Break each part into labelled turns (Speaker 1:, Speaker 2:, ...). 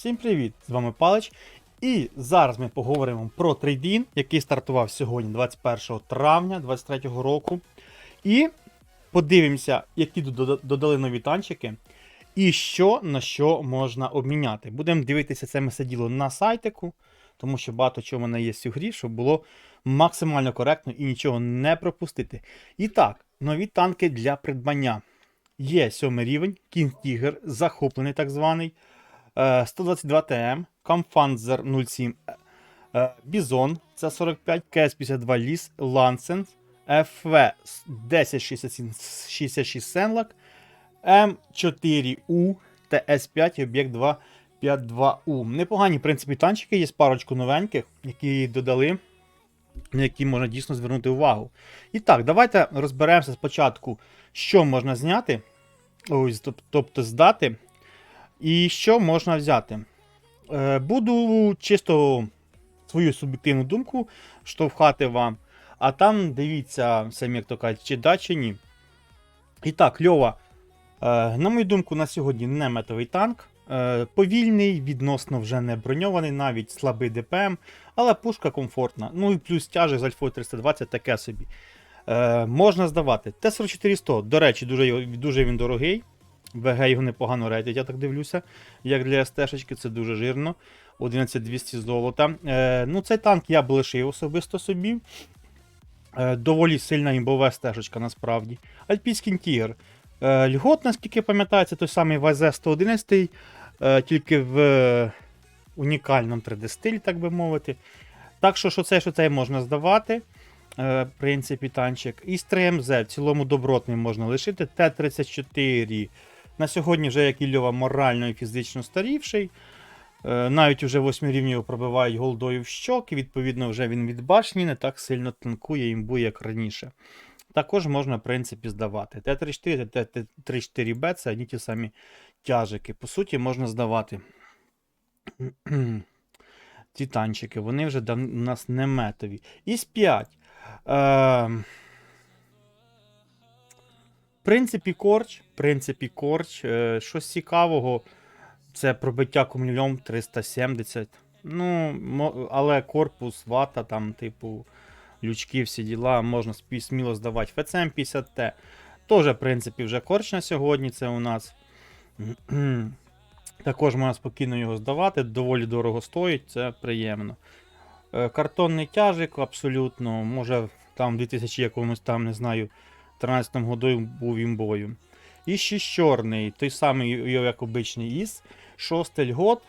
Speaker 1: Всім привіт! З вами Палич. І зараз ми поговоримо про трейдін, який стартував сьогодні, 21 травня 2023 року. І подивимося, які додали нові танчики, і що на що можна обміняти. Будемо дивитися це все діло на сайтику, тому що багато чого в мене є в грі, щоб було максимально коректно і нічого не пропустити. І так, нові танки для придбання. Є сьомий рівень, King Tiger, захоплений так званий. Е, 122 ТМ, Камфанзер 07, е, Бізон, це 45, КС-52 Ліс, Лансенс, ФВ 1066 Сенлак, М4У та С5 об'єкт 252У. Непогані, в принципі, танчики, є парочку новеньких, які додали, на які можна дійсно звернути увагу. І так, давайте розберемося спочатку, що можна зняти, ось, тобто здати. І що можна взяти? Е, Буду чисто свою суб'єктивну думку штовхати вам. А там дивіться, самі як то кажуть, чи да, чи ні. І так, Льова, е, на мою думку, на сьогодні не метовий танк. Е, Повільний, відносно вже не броньований, навіть слабий ДПМ, але пушка комфортна. Ну і плюс тяжик з Альфою 320 таке собі. Можна здавати. Т-4400, до речі, дуже, дуже він дорогий. ВГ його непогано рейтить, я так дивлюся. Як для СТ-шечки, це дуже жирно. 11200 золота. Е, ну, цей танк я б лишив особисто собі. Е, доволі сильна імбова стежечка насправді. Альпійський тігр. Е, Льгот, наскільки пам'ятаю, це той самий ВЗ-111, е, тільки в е, унікальному 3D-стилі, так би мовити. Так що, що це, що це можна здавати. Е, в принципі, танчик. І з 3МЗ в цілому добротний можна лишити. Т-34 на сьогодні вже як і Льова морально і фізично старівший. Е, Навіть вже 8 рівні його пробивають голдою в щоки, відповідно, вже він від башні не так сильно танкує імбує, як раніше. Також можна, в принципі, здавати. Т-34 та Т-34Б це одні ті самі тяжики. По суті, можна здавати. Ці танчики, вони вже у нас не метові. Іс 5. Е... Принципі, корч. Принципі, корч. Е... Щось цікавого. Це пробиття кумульом 370. Ну, але корпус, вата, там, типу, лючки, всі діла, можна сміло здавати. ФЦМ 50Т. Теж, в принципі, вже корч на сьогодні. Це у нас. Також можна спокійно його здавати, доволі дорого стоїть, це приємно. Е, Картонний тяжик абсолютно, може там в 2000 якомусь там, не знаю, 13 году був імбою. І ще чорний, той самий, як обичний ІС, шостий льгот.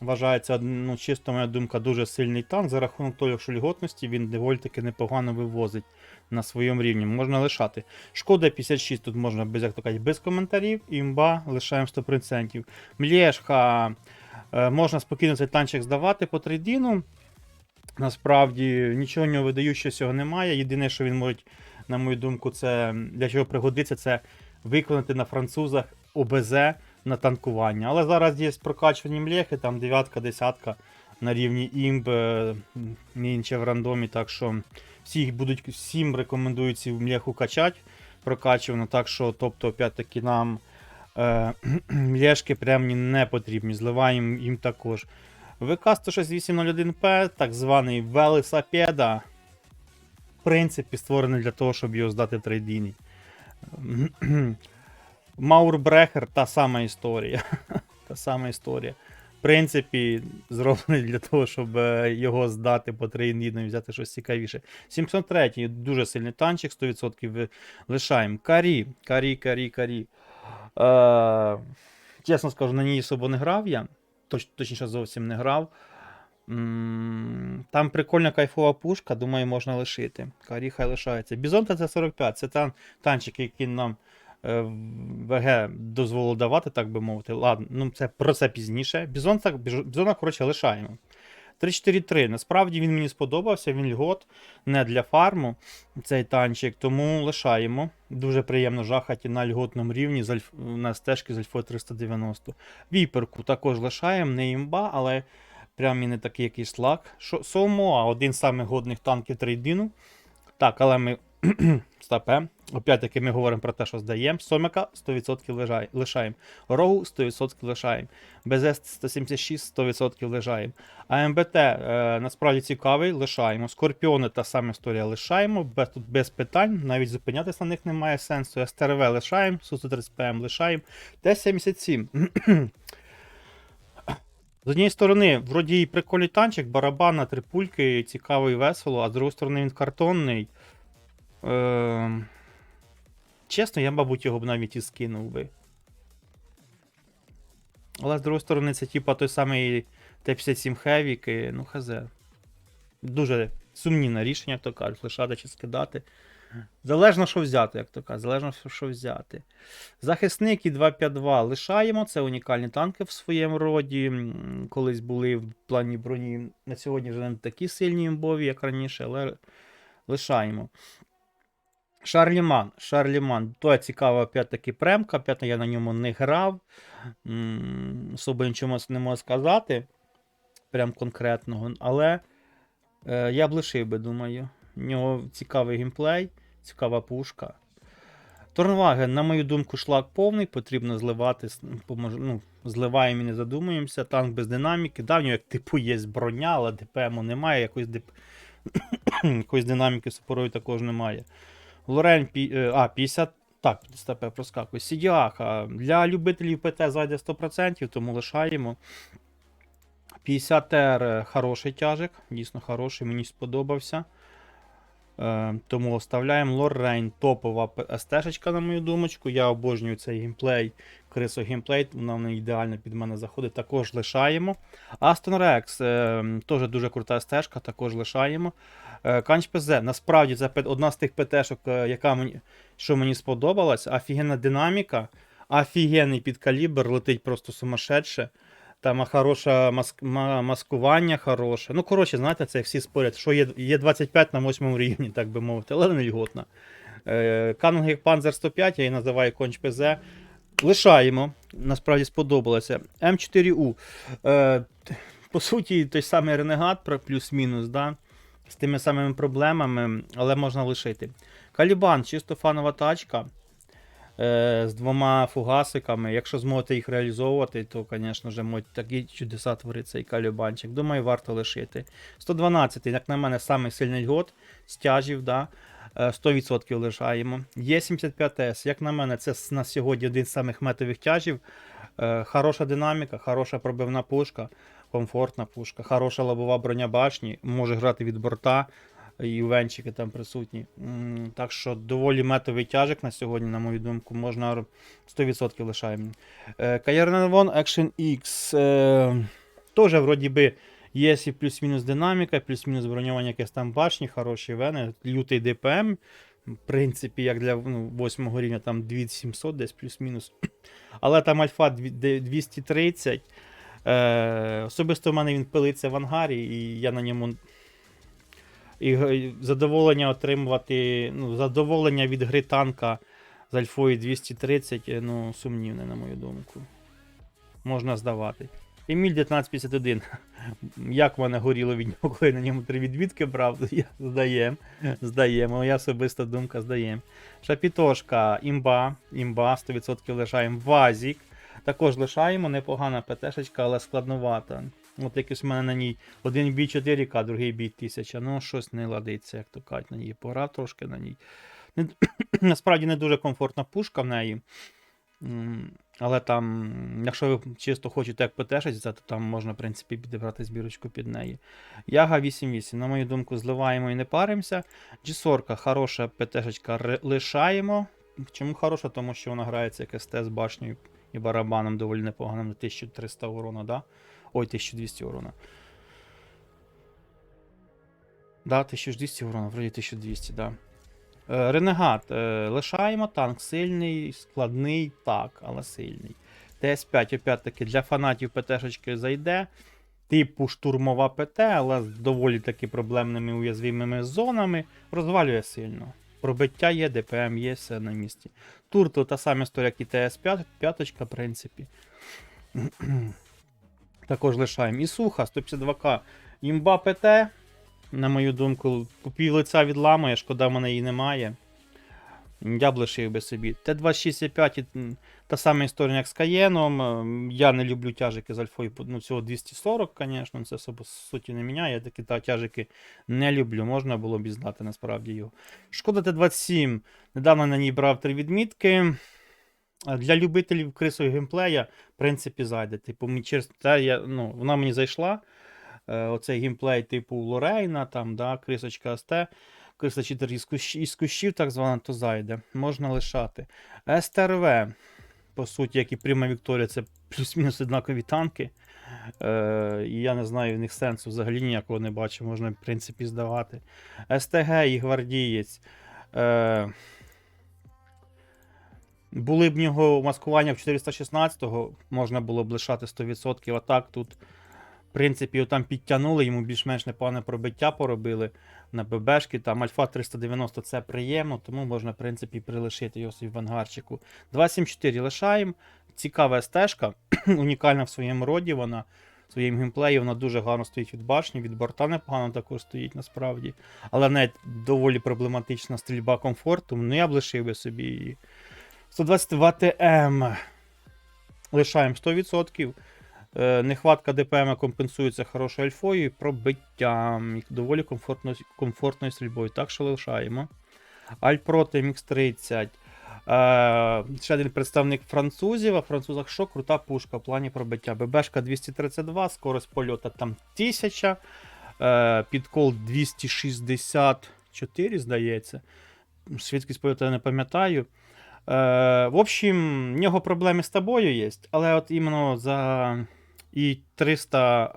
Speaker 1: Вважається, ну, чисто моя думка, дуже сильний танк. За рахунок того, що льготності він доволі таки непогано вивозить на своєму рівні. Можна лишати. Шкода 56 тут можна без, як то кажуть, без коментарів. Імба лишаємо 100%. Млєшка. е, Можна спокійно цей танчик здавати по трейдіну. Насправді нічого в нього видаючого немає. Єдине, що він може, на мою думку, це для чого пригодиться, це виконати на французах ОБЗ на танкування. Але зараз є прокачувані млехи, там дев'ятка, десятка на рівні імб, е, інше в рандомі. Так що всіх будуть, всім рекомендую цю млеху качати, прокачувано. Так що, тобто, опять-таки, нам е, млешки прямні не потрібні. Зливаємо їм також. ВК 16801П, так званий велосапеда. В принципі, створений для того, щоб його здати трейдіні. Маурбрехер та сама історія. та сама історія. В принципі, зроблений для того, щоб е, його здати по трейдіну і взяти щось цікавіше. 703 дуже сильний танчик, 100% лишаємо. Карі, карі, карі, карі. Е, чесно скажу, на ній особо не грав я. Точ, точніше, зовсім не грав. Там прикольна кайфова пушка, думаю, можна лишити. Карі хай лишається. Бізон ТЦ-45 це тан, танчик, який нам е, ВГ дозволило давати, так би мовити. Ладно, ну це про це пізніше. Бізон, так, бізона, коротше, лишаємо. 3-4-3. Насправді він мені сподобався, він льгот, не для фарму цей танчик, тому лишаємо. Дуже приємно жахати на льготному рівні на стежки з Альфою 390. Віперку також лишаємо, не імба, але прям не такий якийсь лак. Шо- Соумоа, один з самих годних танків трейдину. Так, але ми Стапе. Опять-таки ми говоримо про те, що здаємо. Сомика 100% лишаємо. Рогу 100% лишаємо. БЗ 176 100% лишаємо. АМБТ е, насправді цікавий, лишаємо. Скорпіони та сама історія лишаємо. Без, тут без питань, навіть зупинятися на них немає сенсу. СТРВ лишаємо, Су-130ПМ лишаємо. Т-77. З однієї сторони, вроді і прикольний танчик, барабан на три пульки, цікавий, весело, а з другої сторони він картонний. Е... Чесно, я, мабуть, його б навіть і скинув би. Але з другої сторони, це типа той самий Т-57 Heavy, ну хз. Дуже сумнівне рішення, то кажуть, лишати чи скидати. Залежно, що взяти, як то кажуть, залежно, що взяти. Захисник і 252 лишаємо. Це унікальні танки в своєму роді. Колись були в плані броні. На сьогодні вже не такі сильні імбові, як раніше, але лишаємо. Шарліман. Шарліман. То цікава опять-таки премка. Опять я на ньому не грав. Особо нічого не можу сказати. Прям конкретного. Але е, я б лишив би, думаю. У нього цікавий геймплей, цікава пушка. Торнваген, на мою думку, шлак повний, потрібно зливати. Ну, зливаємо і не задумуємося. Танк без динаміки. Да, в нього як типу є броня, але ДПМу немає, якоїсь, дип... якоїсь динаміки супорою також немає. Лорен е, а, 50. Так, степе проскакує. Сідіаха. Для любителів ПТ зайде 100%, тому лишаємо. 50 р хороший тяжик, дійсно хороший, мені сподобався. Е, тому оставляємо Лоррейн топова СТ-шечка, на мою думочку. Я обожнюю цей геймплей, крисо геймплей, вона в ідеально під мене заходить, також лишаємо. Aston Rex е, теж дуже крута стежка, також лишаємо. Е, Канч ПЗ, насправді це одна з тих ПТ-шок, яка мені, що мені сподобалась. Офігенна динаміка, офігенний підкалібр, летить просто сумасшедше. Там хороше маск... маскування хороше. Ну, коротше, знаєте, це всі спорять, що є, є 25 на 8 рівні, так би мовити, але не льготно. Е, Panzer 105, я її називаю конч ПЗ. Лишаємо. Насправді сподобалося. М4У. Е, по суті, той самий Ренегат, плюс-мінус, да? з тими самими проблемами, але можна лишити. Калібан, чисто фанова тачка. Е, з двома фугасиками. Якщо зможете їх реалізовувати, то, звісно ж, можуть такі чудеса творити цей калібанчик. Думаю, варто лишити. 112, як на мене, самий сильний год стяжів, да? е, 100% лишаємо. Є 75С, як на мене, це на сьогодні один з самих метових тяжів. Е, Хороша динаміка, хороша пробивна пушка, комфортна пушка, хороша лобова броня башні, може грати від борта. І венчики там присутні. Так що доволі метовий тяжик на сьогодні, на мою думку, можна 100% лишаємо. Каєрневон Action X. Е, Теж, вроді би, є і плюс-мінус динаміка, плюс-мінус бронювання якесь там башні, хороші вени, лютий ДПМ. В принципі, як для ну, 8 рівня, там 2700 десь плюс-мінус. Але там альфа 230. Е, особисто в мене він пилиться в ангарі, і я на ньому і задоволення отримувати, ну, задоволення від гри танка з Альфою 230, е, ну, сумнівне, на мою думку. Можна здавати. Еміль 1951. Як мене горіло від нього, коли на ньому три відвідки брав, я здаєм. Здаємо. Моя особиста думка здаєм. Шапітошка, імба, імба, 100% лишаємо. Вазік. Також лишаємо, непогана ПТшечка, але складновата. От якось в мене на ній один бій 4К, другий бій 1000. Ну, щось не ладиться, як то кажуть, на ній. Пограв трошки на ній. Не- Насправді не дуже комфортна пушка в неї. Але там, якщо ви чисто хочете як ПТшиться, то там можна, в принципі, підібрати збірочку під неї. Яга 8.8, на мою думку, зливаємо і не паримося. G40, хороша ПТшечка лишаємо. Чому хороша? Тому що вона грається як СТ з башнею і барабаном доволі непоганим на 1300 урона, да? Ой, 1200 урона. Да, 1200 урона, вроді 1200, да. Е, Ренегат. Е, лишаємо танк сильний, складний, так, але сильний. ТС5, опять-таки, для фанатів ПТшечки зайде. Типу штурмова ПТ, але з доволі таки проблемними уязвимими зонами. Розвалює сильно. Пробиття є, ДПМ є, все на місці. Туртл та сама історія, як і ТС5, п'яточка, в принципі. Також лишаємо. І суха, 152к. Імба ПТ. на мою думку, пів лиця відламує, шкода в мене її немає. Я б лишив би собі. Т-26,5 та сама історія, як з Каєном. Я не люблю тяжики з альфою, ну, всього 240, звісно, це особо суті не міняє. Я такі та, тяжики не люблю. Можна було б і знати насправді його. Шкода Т-27. Недавно на ній брав три відмітки. Для любителів крисового геймплея, в принципі, зайде. Типу, те, я, ну, вона мені зайшла. Е, оцей геймплей, типу Лорейна, там, да, крисочка СТ, криса читер із, кущ, із кущів, так звана, то зайде. Можна лишати. СТРВ, по суті, як і Прима Вікторія, це плюс-мінус однакові танки. Е, і я не знаю, в них сенсу взагалі ніякого не бачу, можна, в принципі, здавати. СТГ і гвардієць. Е, були б в нього маскування в 416-го, можна було б лишати 100%. А так тут, в принципі, його там підтягнули, йому більш-менш непогане пробиття поробили на ББшки. Там Альфа 390 це приємно, тому можна, в принципі, прилишити його собі в ангарчику. 274 лишаємо. Цікава стежка, унікальна в своєму роді вона. В своєму геймплеї вона дуже гарно стоїть від башні, від борта непогано також стоїть насправді. Але навіть доволі проблематична стрільба комфорту. Ну я б лишив би собі її. 122 ТМ. Лишаємо 100%. Е, Нехватка ДПМ компенсується хорошою альфою і пробиттям. І доволі комфортно, комфортною стрільбою. Так що лишаємо. Альпроти MX30. Е, ще один представник французів, а французах що? Крута пушка в плані пробиття. ББшка 232, скорость польоту там 1000. Е, підкол 264, здається. Швидкість польоту я не пам'ятаю. Е, в общем, в нього проблеми з тобою є, але от іменно за і 300.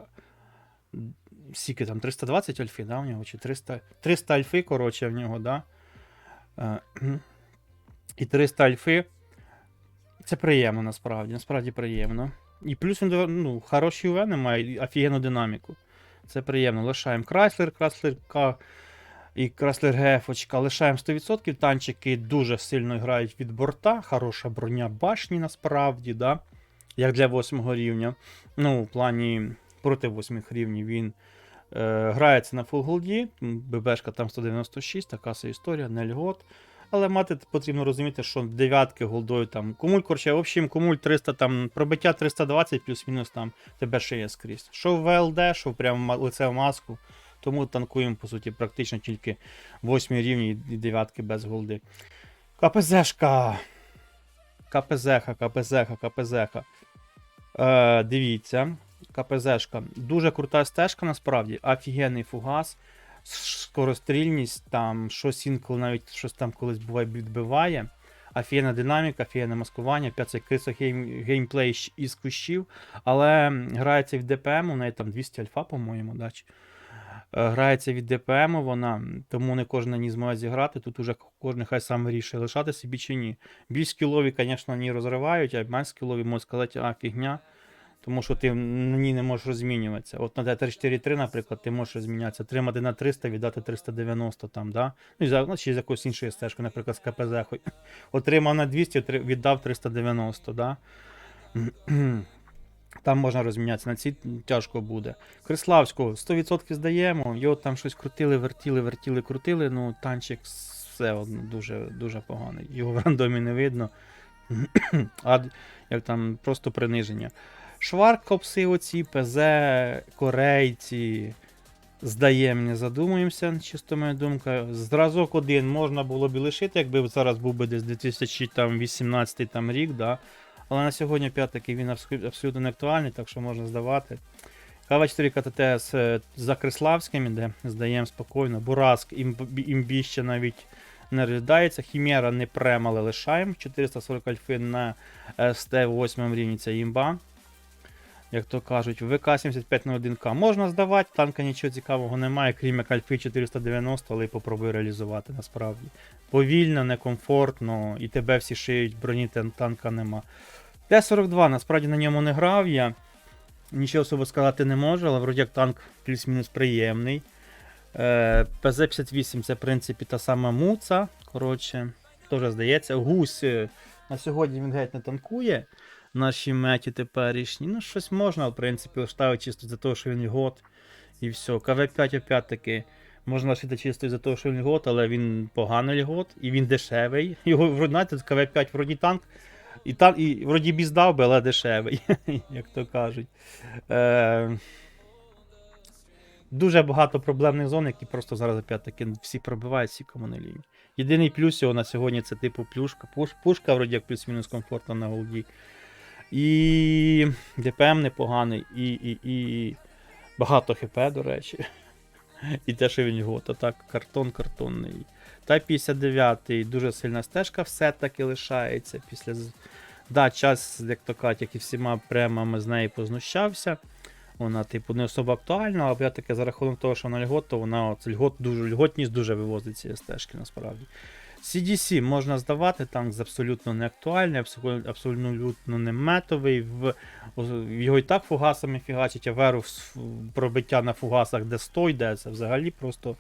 Speaker 1: Скільки там, 320 альфи, да, в нього? Чи 300, 300 альфи, коротше, в нього, да? Е, і 300 альфи. Це приємно насправді. Насправді приємно. І плюс він ну, хороші УВ має, офігенну динаміку. Це приємно. Лишаємо Chrysler, Chrysler К і Chrysler Гефочка. Лишаємо 100%. Танчики дуже сильно грають від борта. Хороша броня башні насправді, да? як для 8 рівня. Ну, в плані проти 8 рівнів він е, грається на Gold. ББшка там 196, така собі історія, не льгот. Але мати потрібно розуміти, що дев'ятки голдою там. Кумуль, коротше, в общем, кумуль 300 там, пробиття 320 плюс-мінус там тебе ще є скрізь. Що в ВЛД, що прямо лице в маску. Тому танкуємо, по суті, практично тільки 8 рівні і дев'ятки без голди. КПЗшка. КПЗха, КПЗха, КПЗха. Е, дивіться. КПЗшка. Дуже крута стежка, насправді. Офігенний фугас. Скорострільність, там щось інколи навіть щось там колись буває відбиває. Офігенна динаміка, офігенне маскування, 5 крисо гейм, геймплей із кущів, але грається від ДПМ, у неї там 200 альфа, по-моєму, да? Е, Грається від ДПМ вона, тому не кожен на ній зможе зіграти. Тут уже кожен хай сам вирішує, лишати собі чи ні. Більш скілові, звісно, не розривають, а менш скілові можуть сказати, а фігня. Тому що ти на ній не можеш розмінюватися. От на Т-343, наприклад, ти можеш розмінятися. Тримати на 300, віддати 390 там, да? Ну, і за, ну, чи з якоюсь іншою стежкою, наприклад, з КПЗ. Отримав на 200, віддав 390, да? Там можна розмінятися, на цій тяжко буде. Криславського 100% здаємо, його там щось крутили, вертіли, вертіли, крутили, ну танчик все одно дуже, дуже поганий. Його в рандомі не видно. а як там просто приниження. Шваркопси оці, ПЗ, корейці. Здаємо, не задумуємося, чисто моя думка. Зразок один можна було б лишити, якби зараз був би десь 2018 там, рік, да? Але на сьогодні п'ятаки він абсолютно не актуальний, так що можна здавати. КВ4 КТТ е, за Криславським іде, здаємо спокійно. Бураск імб- імбі ще навіть не розглядається. Хімера не прем, але лишаємо. 440 альфи на СТ 8 рівні це імба. Як то кажуть, ВК-75 на 1К можна здавати, танка нічого цікавого немає, крім як Альфи 490, але й попробую реалізувати насправді. Повільно, некомфортно, і тебе всі шиють, броні танка нема. Т-42, насправді на ньому не грав я. Нічого особо сказати не можу, але вроді як танк плюс-мінус приємний. Е, ПЗ-58 це, в принципі, та сама муца. Коротше, теж здається. Гусь е, на сьогодні він геть не танкує. Наші меті теперішні. Ну, щось можна, в принципі, ставити чисто за те, що він год. І все. КВ-5 опять-таки Можна лишити чисто із-за того, що він льгот, але він поганий льгот, і він дешевий. Його, знаєте, КВ-5 вроді танк. І, тан, і вроді біздав би, але дешевий, як то кажуть. Е, дуже багато проблемних зон, які просто зараз опять-таки всі пробивають, всі кому не лінь. Єдиний плюс його на сьогодні це типу плюшка. Пуш, пушка, вроді як плюс-мінус комфортна на голді. І ДПМ непоганий, і, і, і багато ХП, до речі. І він год, а так, картон картонний. Та 59-й, дуже сильна стежка все-таки лишається. Після Да, час, як то кажуть, як і всіма премами з неї познущався. Вона, типу, не особо актуальна, але таки за рахунок того, що вона льгот, то вона от, льгот, дуже, льготність дуже вивозить цієї стежки насправді. CDC можна здавати, танк з абсолютно не актуальний, абсолютно, не метовий. В, його і так фугасами фігачить, а веру пробиття на фугасах, де 100 йде, це взагалі просто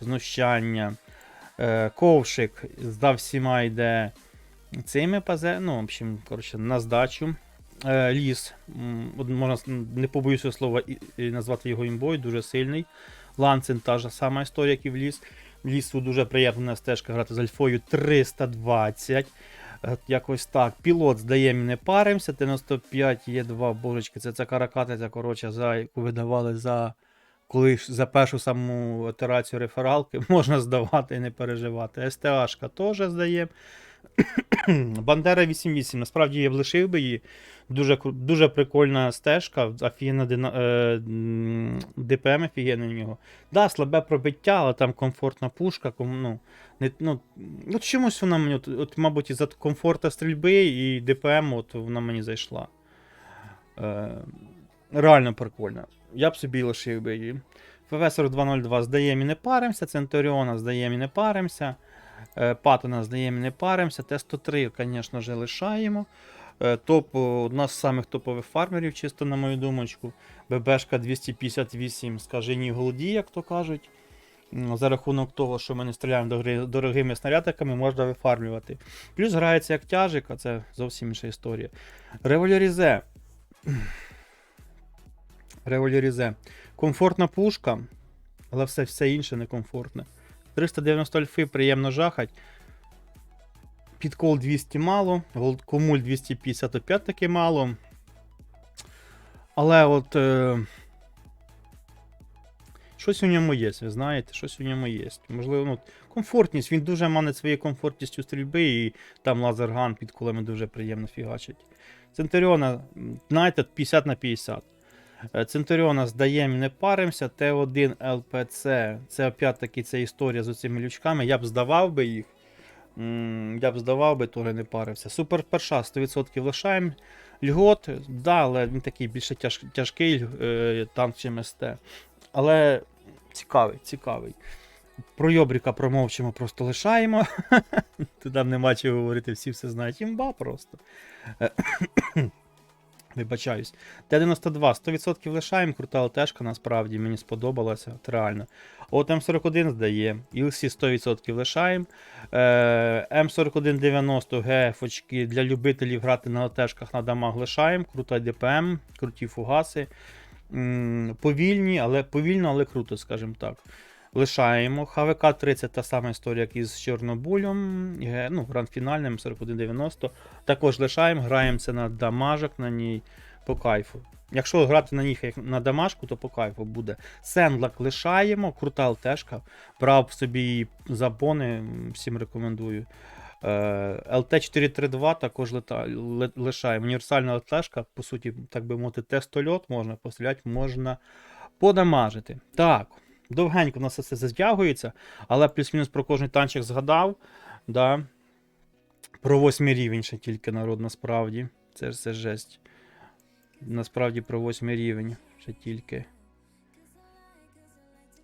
Speaker 1: знущання. Е, ковшик здав всіма йде цими пазе, ну, в общем, коротше, на здачу. Е, ліс, можна не побоюся слова і, і назвати його імбою, дуже сильний. Ланцин та ж сама історія, як і в ліс. Лісу дуже приємна стежка грати з альфою 320. Е, Якось так. Пілот здає, ми не паримося. 95 є два божечки. Це ця каракатиця, коротше, за яку видавали за коли за першу саму операцію рефералки можна здавати і не переживати. СТАшка теж здає. Бандера 88. Насправді я б лишив би її. Дуже, дуже прикольна стежка, офігенна е, ДПМ офігенний в нього. Да, слабе пробиття, але там комфортна пушка. Ну, не, ну, от чомусь вона мені, от, от, мабуть, із-за комфорту стрільби і ДПМ от, вона мені зайшла. Е, реально прикольна. Я б собі лишив би її. ФВСР 202 здаємо і не паримося, Центуріона здаємо і не паримося. Е, Паттона здаємо і не паримося. Т-103, звісно ж, лишаємо. Е, Топ, одна з самих топових фармерів, чисто на мою думочку. ББшка 258 скажені голді, як то кажуть. За рахунок того, що ми не стріляємо дорогими снарядиками, можна вифармлювати. Плюс грається як тяжик, а це зовсім інша історія. Револьорізе. Револьорізе. Комфортна пушка, але все, все інше некомфортне. 390 альфи приємно жахать. Підкол 200 мало, голд- комуль 255 таки мало. Але от. Е... Щось у ньому є, ви знаєте, щось у ньому є. Можливо, ну, комфортність, він дуже манить своєю комфортністю стрільби, і там лазерган під кулами дуже приємно фігачить. Центуріона, знаєте, 50 на 50. Е, Центуріона здаємо, не паримося. Т1 ЛПЦ. Це опять-таки ця історія з цими лючками. Я б здавав би їх. Я б здавав би, теж не парився. Супер перша 100% лишаємо. Льгот, да, але він такий більше тяж, тяжкий е, танк, чим СТ. Але цікавий, цікавий. Про Йобріка промовчимо, просто лишаємо. Туди нема чого говорити, всі все знають. Імба просто. Вибачаюсь. Т-92, 100% лишаємо, крута ЛТшка, насправді мені сподобалася, от реально. От М41 здає, ІЛСі 100% лишаємо. Е, М4190 ГФ очки для любителів грати на ЛТшках на дамаг лишаємо. Крута ДПМ, круті фугаси. Повільні, але повільно, але круто, скажімо так. Лишаємо. ХВК 30 та сама історія, як із Чорнобулем. Ге- Ну, гранд-фінальним 4190. Також лишаємо, граємося на дамажок на ній по кайфу. Якщо грати на них як на дамажку, то по кайфу буде. Сендлак лишаємо, крута ЛТшка. Брав собі її за всім рекомендую. Е, ЛТ-432 також лишаємо. Універсальна ЛТшка, по суті, так би мовити, тестольот, можна постріляти, можна подамажити. Так, довгенько у нас все це затягується, але плюс-мінус про кожний танчик згадав. Да. Про восьмий рівень ще тільки народ насправді. Це ж все жесть. Насправді про восьмий рівень ще тільки.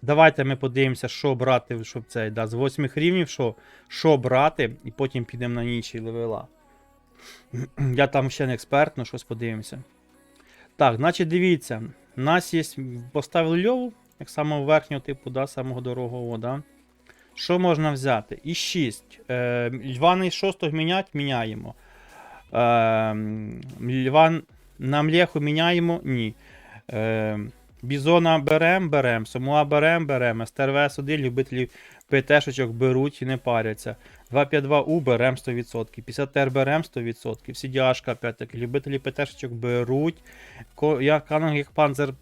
Speaker 1: Давайте ми подивимося, що брати, щоб цей, да, з восьмих рівнів, що, що брати, і потім підемо на інші левела. Я там ще не експерт, ну щось подивимося. Так, значить, дивіться, у нас є. Поставили льову, як самого верхнього типу, да, самого дорогого, да. Що можна взяти? І 6. Е, льва на 6 міняти, міняємо. Е, льва на млеху міняємо? Ні. Е, Бізона берем, берем, Самуа берем, берем, СТРВС 1 любителі ПТшечок беруть і не паряться. 252У берем 100%, 50 берем 100%, CDH опять-таки, любителі ПТшечок беруть. Я як Panzer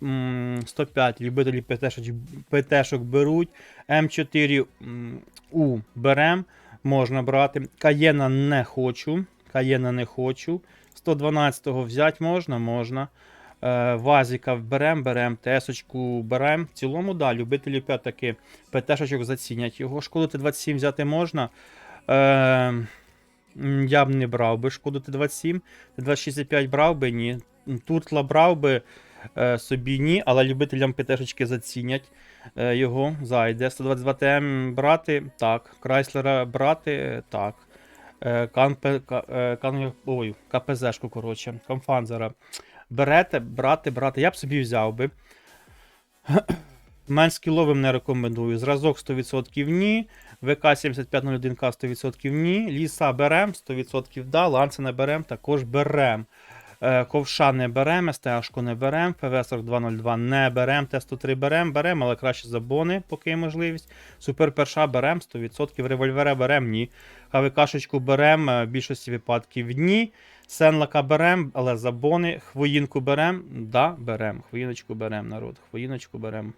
Speaker 1: 105, любителі ПТшечок, ПТшок беруть. М4У берем, можна брати. Каєна не хочу. Каєна не хочу. 112-го взяти можна, можна. Е, Вазіка берем, берем, ТС-очку берем. В цілому, да, любителі п'ятаки ПТ-шечок зацінять його. Шкоду Т27 взяти можна. Е, я б не брав би шкоду Т27. Т265 брав би, ні. Туртла брав би е, собі ні, але любителям ПТ-шечки зацінять е, його. Зайде. 122 ТМ брати, так. Крайслера брати, так. Е, Ка- е, КПЗшку, коротше, Камфанзера. Берете, брати, брати. Я б собі взяв би. Мен скіловим не рекомендую. Зразок 100% ні. ВК 7501К 100% ні. Ліса берем, 100% да. Ланце не берем, також берем. Е, Ковша не берем, СТАшку не берем, ФВ 4202 не берем, Т103 берем, берем, але краще за бони, поки є можливість. Супер перша берем, 100%, револьвера берем, ні. ХВКшечку берем, е, в більшості випадків ні. Сенлака берем, але за бони. Хвоїнку берем, да, берем. Хвоїночку берем, народ. Хвоїночку берем.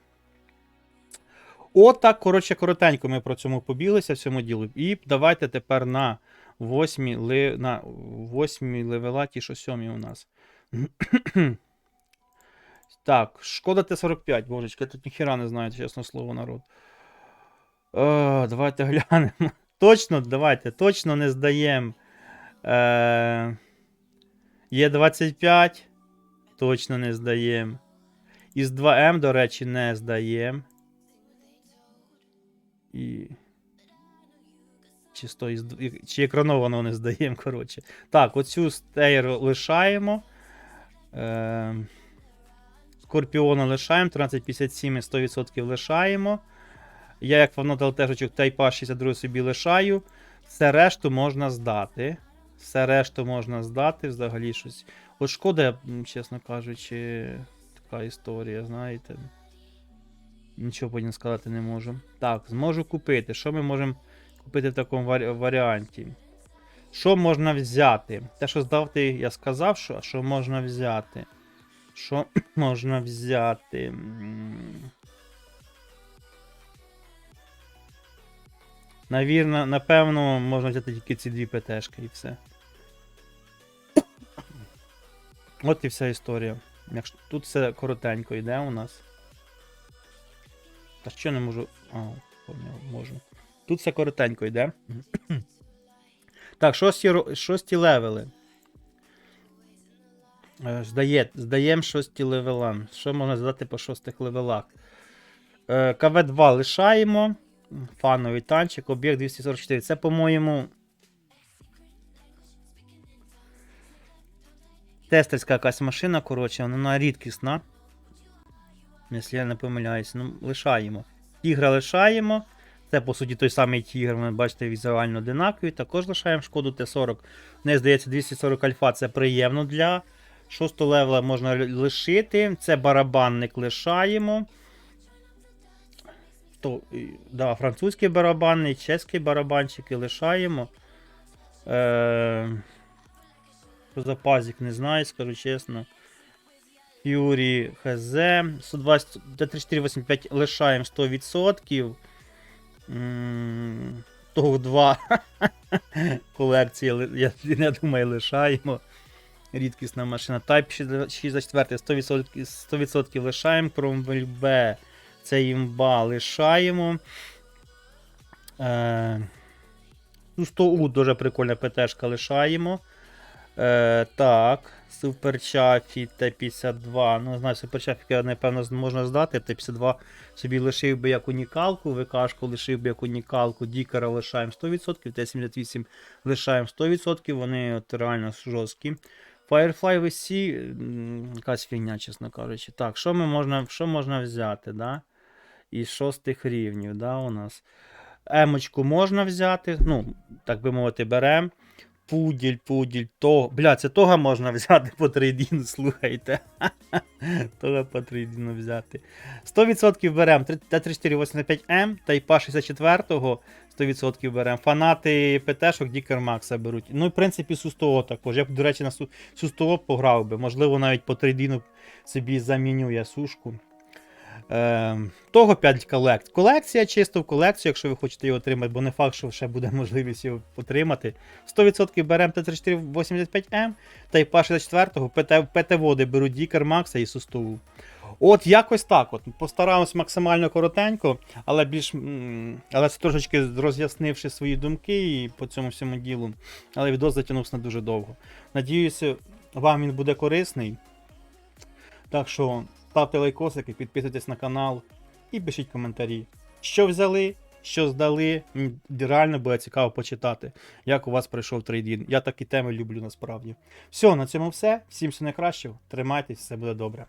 Speaker 1: Отак, коротше, коротенько ми про цьому побілися, всьому ділу. І давайте тепер на восьмі, ли, на восьмі левела, ті, що сьомі у нас. так, шкода Т-45, божечки, я тут ніхіра не знаю, чесно слово, народ. Е, давайте глянемо. Точно, давайте, точно не здаємо. Е, є 25. Точно не здаємо. Із 2М, до речі, не здаємо. І. Чи, сто і- чи екранованого не здаємо, коротше. Так, оцю стейр лишаємо. Е... Скорпіона лишаємо. 1357 100% лишаємо. Я, як фанат ЛТшечок Тайпа 62 собі лишаю. Все решту можна здати. Все решту можна здати, взагалі щось. От шкода, чесно кажучи, така історія, знаєте. Нічого потім сказати не можу. Так, зможу купити. Що ми можемо купити в такому варі- варіанті? Що можна взяти? Те, що здавати, я сказав, що, що можна взяти. Що можна взяти? Навірно, напевно, можна взяти тільки ці дві ПТшки і все. От і вся історія. Якщо тут все коротенько йде у нас. Та що не можу. А, можу. Тут все коротенько йде. так, шості, шості левели. Е, Здає, здаємо шості левелам. Що можна здати по шостих левелах? Е, КВ2 лишаємо. Фановий танчик, об'єкт 244. Це, по-моєму. Тестерська якась машина, коротше, вона рідкісна. Якщо я не помиляюсь, ну, лишаємо. Тігра лишаємо. Це, по суті, той самий тігр, ви бачите, візуально одинакові. Також лишаємо шкоду Т-40. Не здається, 240 альфа це приємно для 6 левела можна лишити. Це барабанник лишаємо. То, да, французький барабанний, чеський барабанчики лишаємо. Е, про запазик не знаю, скажу чесно. Fury HZ. 120 Т-3485 лишаємо 100%. М, Того 2 колекції, я, я думаю, лишаємо. Рідкісна машина. Type 64 100%, 100% лишаємо. Cromwell B. Це імба лишаємо. Е, ну, 100У дуже прикольна ПТшка лишаємо. Е, так, Суперчафі Т-52. Ну, знаю, Суперчафі, напевно, можна здати. Т-52 собі лишив би як унікалку, ВКшку лишив би як унікалку, Дікера лишаємо 100%, Т-78 лишаємо 100%, вони от реально жорсткі. Firefly VC, якась фігня, чесно кажучи. Так, що ми можна, що можна взяти, да? Із шостих рівнів, да, у нас. Емочку можна взяти, ну, так би мовити, беремо. Пуділь, пуділь, то. Бля, це того можна взяти по трейдіну, слухайте. Того по трейдіну взяти. 100% беремо Т3485М, Тайпа 64-го 100% беремо. Фанати ПТ-шок Дікер Макса беруть. Ну і в принципі Су-100 також. Я б, до речі, на Су-100 пограв би. Можливо, навіть по трейдіну собі заміню я сушку. Ем, того 5 колект. Колекція чисто в колекцію, якщо ви хочете його отримати, бо не факт, що ще буде можливість його отримати. 100% беремо Т3485М, Тайпа 64-го, ПТ, ПТ-води беруть Дікер Макса і Сустову. От якось так. От. Постараємось максимально коротенько, але більш. Але це трошечки роз'яснивши свої думки і по цьому всьому ділу. Але відео затягнувся на дуже довго. Надіюся, вам він буде корисний. Так що ставте лайкосики, підписуйтесь на канал і пишіть коментарі. Що взяли, що здали. Реально буде цікаво почитати, як у вас пройшов трейдін. Я такі теми люблю насправді. Все, на цьому все. Всім все найкращого. Тримайтесь, все буде добре.